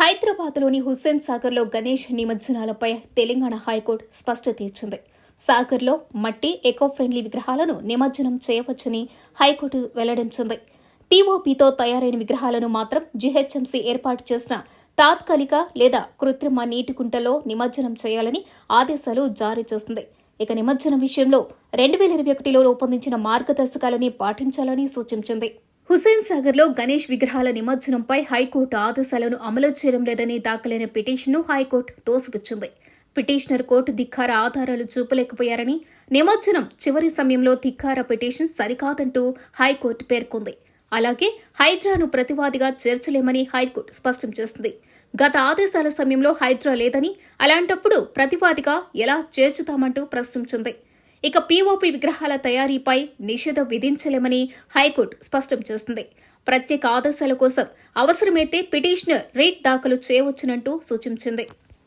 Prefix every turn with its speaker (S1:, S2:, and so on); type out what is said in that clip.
S1: హైదరాబాద్లోని హుస్సేన్ సాగర్లో గణేష్ నిమజ్జనాలపై తెలంగాణ హైకోర్టు స్పష్టత ఇచ్చింది. సాగర్లో మట్టి ఎకో ఫ్రెండ్లీ విగ్రహాలను నిమజ్జనం చేయవచ్చని హైకోర్టు వెల్లడించింది. పీఓపీతో తయారైన విగ్రహాలను మాత్రం జీహెచ్ఎంసీ ఏర్పాటు చేసిన తాత్కాలిక లేదా కృత్రిమ నీటి కుంటలో నిమజ్జనం చేయాలని ఆదేశాలు జారీ చేసింది. ఇక నిమజ్జనం విషయంలో రెండు వేల ఇరవై ఒకటిలో రూపొందించిన మార్గదర్శకాలని పాటించాలని సూచించింది. హుసేన్ సాగర్లో గణేష్ విగ్రహాల నిమజ్జనంపై హైకోర్టు ఆదేశాలను అమలు చేయడం లేదని దాఖలైన పిటిషన్ను హైకోర్టు తోసిపుచ్చింది. పిటిషనర్ కోర్టు ధిక్కార ఆధారాలు చూపలేకపోయారని నిమజ్జనం చివరి సమయంలో ధిక్కార పిటిషన్ సరికాదంటూ హైకోర్టు పేర్కొంది. అలాగే హైడ్రాను ప్రతివాదిగా చేర్చలేమని హైకోర్టు స్పష్టం చేసింది. గత ఆదేశాల సమయంలో హైడ్రా లేదని అలాంటప్పుడు ప్రతివాదిగా ఎలా చేర్చుతామంటూ ప్రశ్నించింది. ఇక పీఓపీ విగ్రహాల తయారీపై నిషేధం విధించలేమని హైకోర్టు స్పష్టం చేసింది. ప్రత్యేక ఆదేశాల కోసం అవసరమైతే పిటిషనర్ రీట్ దాఖలు చేయవచ్చునంటూ సూచించింది.